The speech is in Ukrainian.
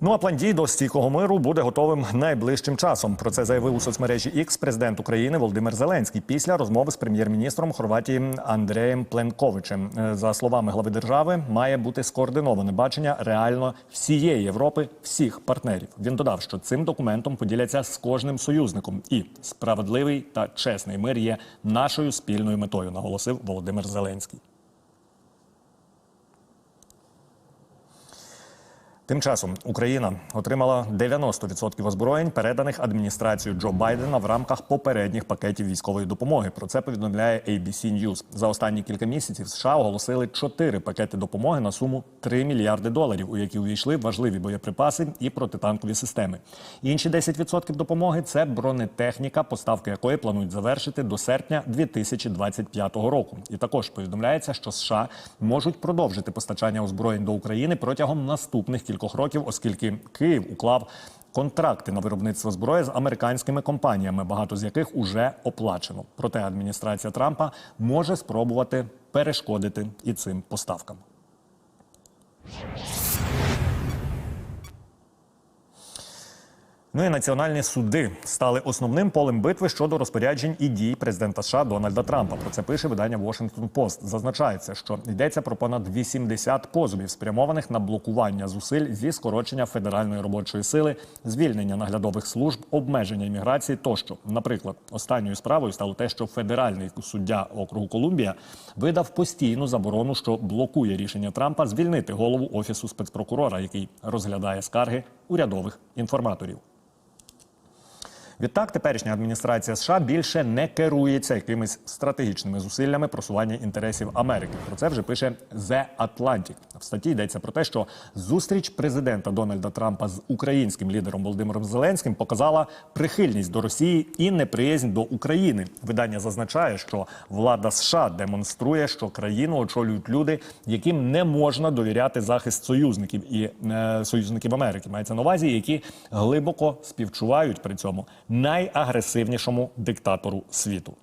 Ну а план дій до стійкого миру буде готовим найближчим часом. Про це заявив у соцмережі X президент України Володимир Зеленський після розмови з прем'єр-міністром Хорватії Андреєм Пленковичем. Е, За словами глави держави, має бути скоординоване бачення реально всієї Європи, всіх партнерів. Він додав, що цим документом поділяться з кожним союзником, і справедливий та чесний мир є нашою спільною метою, наголосив Володимир Зеленський. Тим часом Україна отримала 90% озброєнь, переданих адміністрацією Джо Байдена в рамках попередніх пакетів військової допомоги. Про це повідомляє ABC News. За останні кілька місяців США оголосили чотири пакети допомоги на суму 3 мільярди доларів, у які увійшли важливі боєприпаси і протитанкові системи. Інші 10% допомоги це бронетехніка, поставки якої планують завершити до серпня 2025 року. І також повідомляється, що США можуть продовжити постачання озброєнь до України протягом наступних кількох років, оскільки Київ уклав контракти на виробництво зброї з американськими компаніями, багато з яких уже оплачено. Проте адміністрація Трампа може спробувати перешкодити і цим поставкам. Ну і національні суди стали основним полем битви щодо розпоряджень і дій президента США Дональда Трампа. Про це пише видання Washington Post. Зазначається, що йдеться про понад 80 позовів, спрямованих на блокування зусиль зі скорочення федеральної робочої сили, звільнення наглядових служб, обмеження імміграції тощо. Наприклад, останньою справою стало те, що федеральний суддя округу Колумбія видав постійну заборону, що блокує рішення Трампа звільнити голову офісу спецпрокурора, який розглядає скарги урядових інформаторів. Відтак, теперішня адміністрація США більше не керується якимись стратегічними зусиллями просування інтересів Америки. Про це вже пише The Atlantic. В статті йдеться про те, що зустріч президента Дональда Трампа з українським лідером Володимиром Зеленським показала прихильність до Росії і неприязнь до України. Видання зазначає, що влада США демонструє, що країну очолюють люди, яким не можна довіряти захист союзників і е, союзників Америки. Мається на увазі, які глибоко співчувають при цьому найагресивнішому диктатору світу.